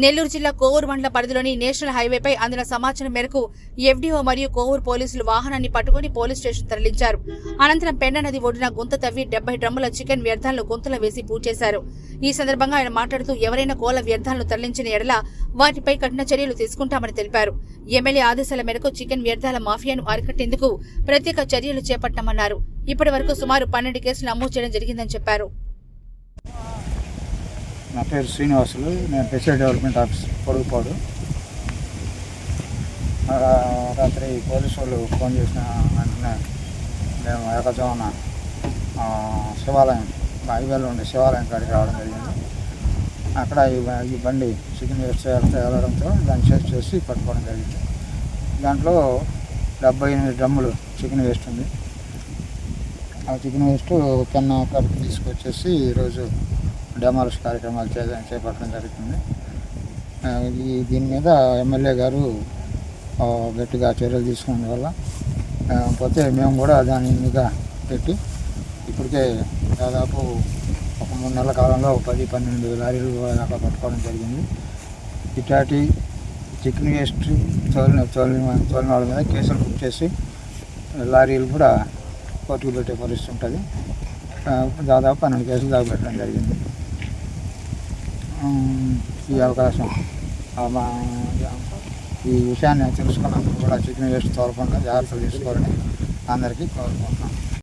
నెల్లూరు జిల్లా కోవూరు మండల పరిధిలోని నేషనల్ హైవేపై అందిన సమాచారం మేరకు ఎఫ్డీఓ మరియు కోవూరు పోలీసులు వాహనాన్ని పట్టుకుని పోలీస్ స్టేషన్ తరలించారు. అనంతరం పెండ నది ఒడ్డున గుంత తవ్వి డెబ్బై డ్రమ్ముల చికెన్ వ్యర్థాలను గుంతలు వేసి పూజ చేశారు ఈ సందర్భంగా ఆయన మాట్లాడుతూ ఎవరైనా కోల వ్యర్థాలను తరలించిన ఎడల వాటిపై కఠిన చర్యలు తీసుకుంటామని తెలిపారు. ఎమ్మెల్యే ఆదేశాల మేరకు చికెన్ వ్యర్థాల మాఫియాను అరికట్టేందుకు ప్రత్యేక చర్యలు చేపట్టామన్నారు. ఇప్పటి వరకు సుమారు పన్నెండు కేసులు నమోదు చేయడం జరిగిందని చెప్పారు. నా పేరు శ్రీనివాసులు. నేను స్పెషల్ డెవలప్మెంట్ ఆఫీస్ పొడుగుపాడు రాత్రి పోలీసు వాళ్ళు ఫోన్ చేసిన వెంటనే మేము ఏకజామున శివాలయం హైవేలో ఉండే శివాలయం కాడికి రావడం జరిగింది. అక్కడ ఈ బండి చికెన్ వేస్ట్ వెళ్ళడంతో దాన్ని చేసి చేసి పట్టుకోవడం జరిగింది. దాంట్లో డెబ్బై ఎనిమిది డ్రమ్ములు చికెన్ వేస్ట్ ఉంది. ఆ చికెన్ వేస్ట్ కన్నా కాడికి తీసుకొచ్చేసి ఈరోజు డెమాలిష్ కార్యక్రమాలు చే చేపట్టడం జరుగుతుంది. ఈ దీని మీద ఎమ్మెల్యే గారు గట్టిగా చర్యలు తీసుకున్న వల్ల పోతే మేము కూడా దాని మీద పెట్టి ఇప్పటికే దాదాపు ఒక మూడు నెలల కాలంలో పది పన్నెండు లారీలు దాకా పట్టుకోవడం జరిగింది. ఇటాటి చికెన్ వేస్ట్ తోలిన తోలిన తోలిన వాళ్ళ మీద కేసులు బుక్ చేసి లారీలు కూడా కోర్టుకు పెట్టే పరిస్థితి ఉంటుంది. దాదాపు పన్నెండు కేసులు దాకా పెట్టడం జరిగింది. ఈ అవకాశం ఈ విషయాన్ని తెలుసుకోవడానికి కూడా చికెన్ వేస్ట్ తోలకుండా జాగ్రత్తలు తీసుకోవాలని అందరికీ కోరుకుంటున్నాను